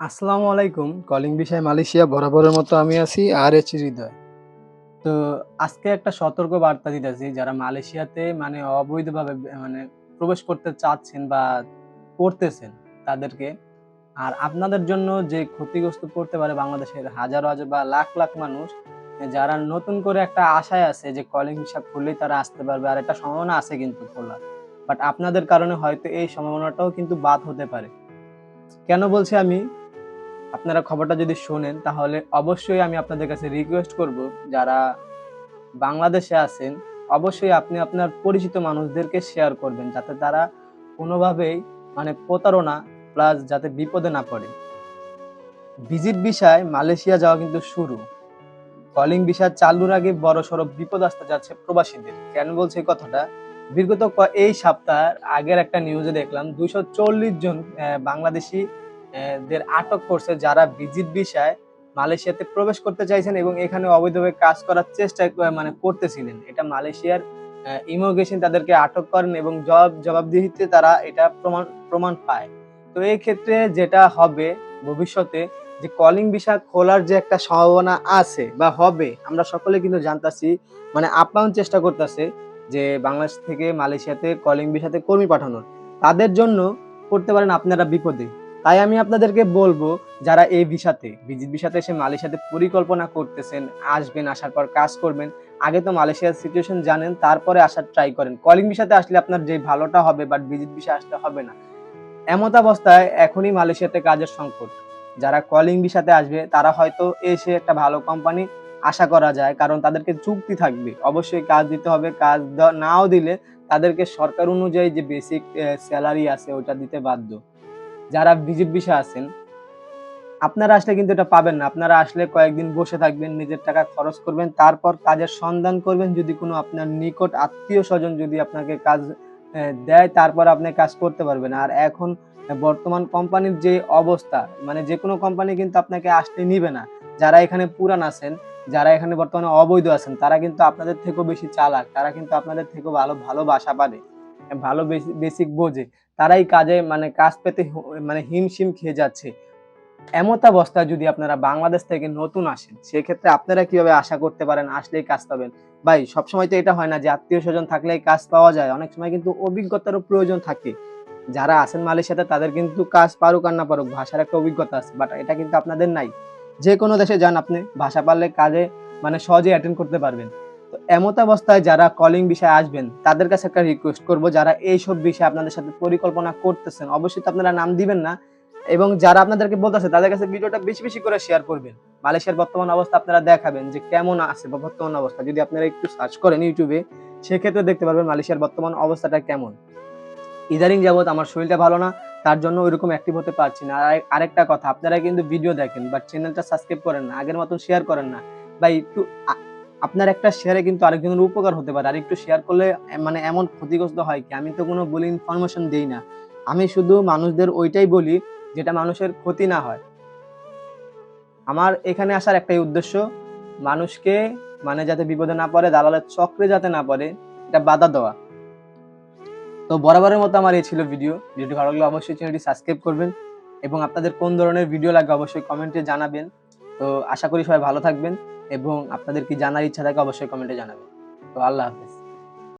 আসসালামু আলাইকুম। কলিং বিষয় মালয়েশিয়া বরাবরের মতো আমি আছি, আর এইচ হৃদয়। তো আজকে একটা সতর্ক বার্তা দিতেছি, যারা মালয়েশিয়াতে মানে অবৈধভাবে মানে প্রবেশ করতে চাচ্ছেন বা করতেছেন তাদেরকে। আর আপনাদের জন্য যে ক্ষতিগ্রস্ত করতে পারে বাংলাদেশের হাজার হাজার বা লাখ লাখ মানুষ, যারা নতুন করে একটা আশায় আছে যে কলিং হিসাব খুললেই তারা আসতে পারবে, আর একটা সম্ভাবনা আছে কিন্তু খোলা বাট আপনাদের কারণে হয়তো এই সম্ভাবনাটাও কিন্তু বাদ হতে পারে। কেন বলছি আমি? আপনারা খবরটা যদি শোনেন, তাহলে অবশ্যই আমি আপনাদের কাছে রিকোয়েস্ট করব, যারা বাংলাদেশে আছেন, অবশ্যই আপনি আপনার পরিচিত মানুষদেরকে শেয়ার করবেন, যাতে তারা কোনোভাবেই মানে প্রতারণা প্লাস যাতে বিপদে না পড়ে। ভিজিট বিষয় মালয়েশিয়া যাওয়া কিন্তু শুরু। কলিং বিষয় চালুর আগে বড় সড়ো বিপদ আসতে যাচ্ছে প্রবাসীদের। কেন বলছে কথাটা? বিগত এই সপ্তাহ আগের একটা নিউজে দেখলাম, দুইশো চল্লিশ জন বাংলাদেশি দের আটক করছে যারা ভিজিট বিষয় মালয়েশিয়াতে প্রবেশ করতে চাইছেন এবং এখানে অবৈধভাবে কাজ করার চেষ্টা মানে করতেছিলেন। এটা মালয়েশিয়ার ইমিগ্রেশন তাদেরকে আটক করেন এবং জবাব, জবাবদিহিতে তারা এটা প্রমাণ প্রমাণ পায়। তো এই ক্ষেত্রে যেটা হবে ভবিষ্যতে যে কলিং বিষয় খোলার যে একটা সম্ভাবনা আছে বা হবে, আমরা সকলে কিন্তু জানতাছি মানে আপ্যায়ন চেষ্টা করতেছে যে বাংলাদেশ থেকে মালয়েশিয়াতে কলিং বিষয়তে কর্মী পাঠানোর। তাদের জন্য করতে পারেন আপনারা বিপদে। তাই আমি আপনাদেরকে বলব, যারা এই ভিসাতে, ভিজিট ভিসাতে এসে মালয়েশিয়াতে পরিকল্পনা করতেছেন, আসবেন, আসার পর কাজ করবেন, আগে তো মালয়েশিয়ার সিচুয়েশন জানেন, তারপরে আসার ট্রাই করেন। কলিং ভিসাতে আসলে আপনার যে ভালোটা হবে বাট ভিজিট ভিসা আসলে হবে না। এমত অবস্থায় এখনই মালয়েশিয়াতে কাজের সংকট। যারা কলিং ভিসাতে আসবে, তারা হয়তো এসে একটা ভালো কোম্পানি আশা করা যায়, কারণ তাদেরকে চুক্তি থাকবে। অবশ্যই কাজ দিতে হবে, কাজ নাও দিলে তাদেরকে সরকার অনুযায়ী যে বেসিক স্যালারি আছে, ওটা দিতে বাধ্য। যারা ভিজিট ভিসা আছেন, আপনারা আসলে কিন্তু এটা পাবেন না। আপনারা আসলে কয়েকদিন বসে থাকবেন, নিজের টাকা খরচ করবেন, তারপর কাজের সন্ধান করবেন। যদি কোনো আপনার নিকট আত্মীয় স্বজন যদি আপনাকে কাজ দেয়, তারপর আপনি কাজ করতে পারবেন। আর এখন বর্তমান কোম্পানির যে অবস্থা মানে যে কোনো কোম্পানি কিন্তু আপনাকে আসতে নিবে না। যারা এখানে পুরান আছেন, যারা এখানে বর্তমানে অবৈধ আছেন, তারা কিন্তু আপনাদের থেকেও বেশি চালাক, তারা কিন্তু আপনাদের থেকেও ভালো ভালো বাসা পারে ভালো বেসিক বোঝে, তারাই কাজে মানে কাজ পেতে মানে হিমশিম খেয়ে যাচ্ছে। এমত অবস্থায় যদি আপনারা বাংলাদেশ থেকে নতুন আসেন, সেক্ষেত্রে আপনারা কীভাবে আশা করতে পারেন আসলেই কাজ পাবেন? ভাই, সবসময় তো এটা হয় না যে আত্মীয় স্বজন থাকলেই কাজ পাওয়া যায়, অনেক সময় কিন্তু অভিজ্ঞতারও প্রয়োজন থাকে। যারা আছেন মালয়েশিয়াতে, তাদের কিন্তু কাজ পারুক আর না পারুক, ভাষার একটা অভিজ্ঞতা আছে বাট এটা কিন্তু আপনাদের নাই। যে কোনো দেশে যান আপনি, ভাষা পারলে কাজে মানে সহজে অ্যাটেন্ড করতে পারবেন। তো এমত অবস্থায় যারা কলিং বিষয়ে আসবেন, তাদের কাছে একটা রিকোয়েস্ট করব যারা এইসব বিষয়ে আপনাদের সাথে পরিকল্পনা করতেছেন। অবশ্যই তো আপনারা নাম দিবেন না এবং যারা আপনাদেরকে বলতেছে, তাদের কাছে ভিডিওটা বেশি বেশি করে শেয়ার করবেন। মালয়েশিয়ার বর্তমান অবস্থা আপনারা দেখাবেন যে কেমন আছে বা বর্তমান অবস্থা। যদি আপনারা একটু সার্চ করেন ইউটিউবে সেক্ষেত্রে দেখতে পারবেন মালয়েশিয়ার বর্তমান অবস্থাটা কেমন। ইদারিং যাবত আমার শরীরটা ভালো না, তার জন্য ওইরকম অ্যাক্টিভ হতে পারছি না। আর আরেকটা কথা, আপনারা কিন্তু ভিডিও দেখেন বাট চ্যানেলটা সাবস্ক্রাইব করেন না, আগের মতন শেয়ার করেন না। বা একটু আপনার একটা শেয়ারে কিন্তু আরেকজনের উপকার হতে পারে। আর একটু শেয়ার করলে মানে এমন ক্ষতিগ্রস্ত হয় কি? আমি তো কোনো বলে ইনফরমেশন দিই না। আমি শুধু মানুষদের ওইটাই বলি, যেটা মানুষের ক্ষতি না হয়। আমার এখানে আসার একটাই উদ্দেশ্য, মানুষকে মানে যাতে বিপদে না পড়ে, দালালের চক্রে যাতে না পড়ে, এটা বাধা দেওয়া। তো বরাবরের মতো আমার এই ছিল ভিডিও ভিডিওটি ভালো লাগলে অবশ্যই চ্যানেলটি সাবস্ক্রাইব করবেন এবং আপনাদের কোন ধরনের ভিডিও লাগবে অবশ্যই কমেন্টে জানাবেন। তো আশা করি সবাই ভালো থাকবেন। এবং আপনাদের কি জানার ইচ্ছা থাকে অবশ্যই কমেন্টে জানাবেন। তো আল্লাহ হাফেজ।